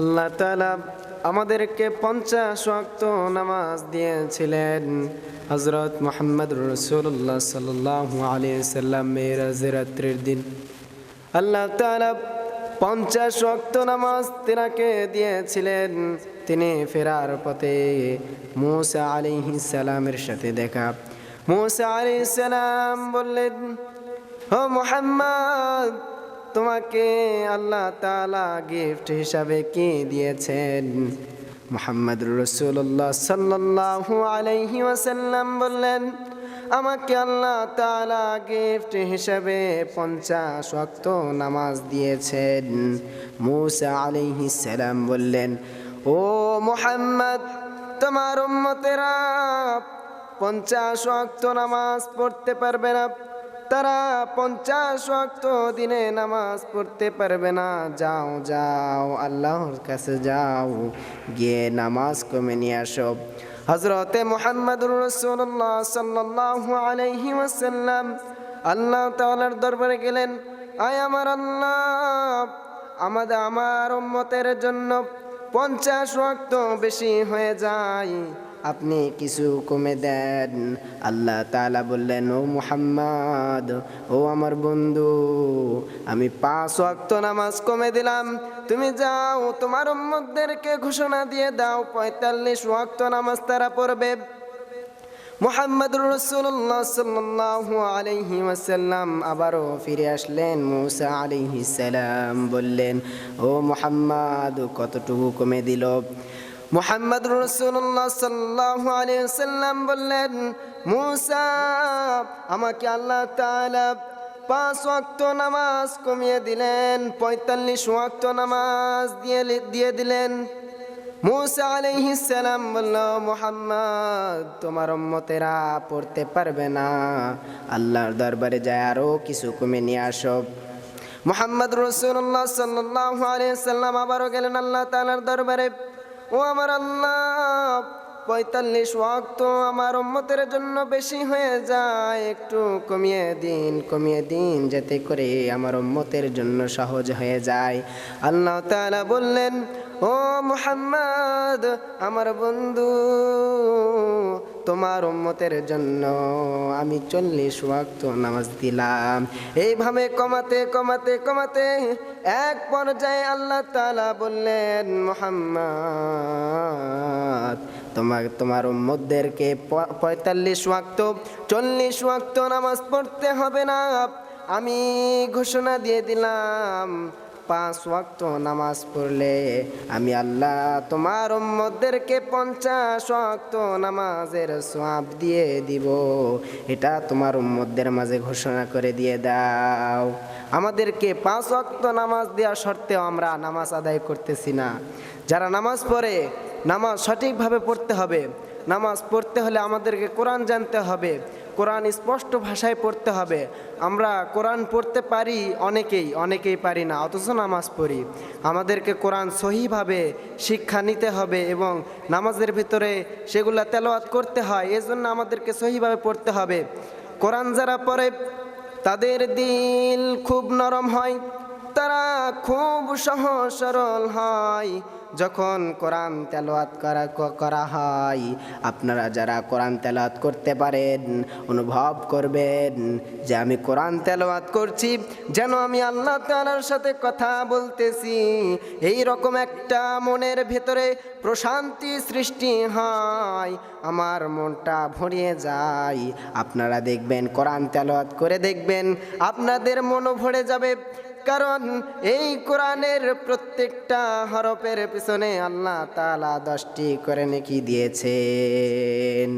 আল্লাহ তালা আমাদেরকে পঞ্চাশ ওয়াক্ত নামাজ দিয়েছিলেন। হজরত মোহাম্মদ রসুল্লাহ সাল্লাহ আলিয়া সাল্লাম মেয়েরাজের রাত্রির দিন। আল্লাহ তালা পঞ্চাশ ওয়াক্ত নামাজ তিনাকে দিয়েছিলেন। তিনি ফেরার পথে মুসা আলিহি সালামের সাথে দেখা। মুসা আলি সালাম বললেন, ও মোহাম্মদ তোমাকে আল্লাহ তালা গিফট হিসাবে কি দিয়েছেন? মোহাম্মদ রসুল্লাহ সাল্লাহ আলাইহি ওয়াসাল্লাম বললেন, আমাকে আল্লাহ তালা গিফট হিসাবে পঞ্চাশ ওয়াক্ত নামাজ দিয়েছেন। মুসা আলাইহি সালাম বললেন, ও মোহাম্মদ, তোমার উম্মতেরা পঞ্চাশ ওয়াক্ত নামাজ পড়তে পারবে না। তারা পঞ্চাশ ওয়াক্ত দিনে নামাজ পড়তে পারবে না। যাও যাও, আল্লাহর কাছে যাও, গিয়ে নামাজ কমে নিয়ে আসো। হজরতে মোহাম্মদুর রসুল্লাহ সাল্লাহ আলাইহি ওয়াসাল্লাম আল্লাহ তাআলার দরবারে গেলেন, আয় আমার আল্লাহ আমাদের আমার উম্মতের জন্য পঞ্চাশ ওয়াক্ত বেশি হয়ে যায়। আপনি কিছু কমে দেন। আল্লাহ তাআলা বললেন, ও মুহাম্মদ, ও আমার বন্ধু, আমি পাঁচ ওয়াক্ত নামাজ কমে দিলাম। তুমি যাও, তোমার উম্মতদেরকে ঘোষণা দিয়ে দাও, পঁয়তাল্লিশ ওয়াক্ত নামাজ তারা পড়বে। মোহাম্মদ রসুল্লাহ সাল্লাহ আলহি ওয়াসাল্লাম আবারও ফিরে আসলেন, মুসা আলিহি সালাম বললেন, ও মোহাম্মদ, কতটুকু কমে দিল? মোহাম্মদ রসুল্লাহ সাল্লাহ আলি সাল্লাম বললেন, মুসা, আমাকে আল্লাহ তাআলা পাঁচ ওয়াক্ত নামাজ কমিয়ে দিলেন, পঁয়তাল্লিশ ওয়াক্ত নামাজ দিয়ে দিয়ে দিলেন। মুসা সালাম বলল, মোহাম্মদ, তোমার উম্মতেরা পড়তে পারবে না। আল্লাহর দরবারে যায় আরও কিছু কমে নিয়ে আসো। মোহাম্মদ রসুল্লাহ সাল্লাহ আলিয়া সাল্লাম আবারও গেলেন আল্লাহ তালার দরবারে। ও আমার আল্লাহ পঁয়তাল্লিশ ওয়াক্ত আমার উম্মতের জন্য বেশি হয়ে যায়। একটু কমিয়ে দিন কমিয়ে দিন, যাতে করে আমার উম্মতের জন্য সহজ হয়ে যায়। আল্লাহ তাআলা বললেন, ও মুহাম্মদ, আমার বন্ধু, তোমার উম্মতের জন্য আমি চল্লিশ ওয়াক্ত নামাজ দিলাম। এইভাবে কমাতে কমাতে কমাতে এক পর্যায়ে আল্লাহ তাআলা বললেন, মোহাম্মদ তোমার তোমার উম্মতদেরকে পঁয়তাল্লিশ ওয়াক্ত, চল্লিশ ওয়াক্ত নামাজ পড়তে হবে না। আমি ঘোষণা দিয়ে দিলাম, পাঁচ ওয়াক্ত নামাজ পড়লে আমি আল্লাহ তোমার উম্মতদেরকে পঞ্চাশ ওয়াক্ত নামাজের সওয়াব দিয়ে দিব। এটা তোমার উম্মতদের মাঝে ঘোষণা করে দিয়ে দাও। আমাদেরকে পাঁচ ওয়াক্ত নামাজ দেওয়া সত্ত্বেও আমরা নামাজ আদায় করতেছি না। যারা নামাজ পড়ে নামাজ সঠিকভাবে পড়তে হবে। নামাজ পড়তে হলে আমাদেরকে কোরআন জানতে হবে। কোরআন স্পষ্ট ভাষায় পড়তে হবে। আমরা কোরআন পড়তে পারি অনেকেই অনেকেই পারি না, অথচ নামাজ পড়ি। আমাদেরকে কোরআন সহিভাবে শিক্ষা নিতে হবে এবং নামাজের ভিতরে সেগুলা তেলাওয়াত করতে হয়, এজন্য আমাদেরকে সহিভাবে পড়তে হবে। কোরআন যারা পড়ে, তাদের দিল খুব নরম হয়, তারা খুব সহজ সরল হয়। যখন কোরআন তেলাওয়াত করা করা হয়, আপনারা যারা কোরআন তেলাওয়াত করতে পারেন, অনুভব করবেন যে আমি কোরআন তেলাওয়াত করছি, যেন আমি আল্লাহ তাআলার সাথে কথা বলতেছি। এই রকম একটা মনের ভেতরে প্রশান্তি সৃষ্টি হয়, আমার মনটা ভরিয়ে যায়। আপনারা দেখবেন কোরআন তেলাওয়াত করে দেখবেন, আপনাদের মনও ভরে যাবে। কারণ এই কোরআনের প্রত্যেকটা হরফের পিছনে আল্লাহ তালা দশটি করে নাকি দিয়েছেন।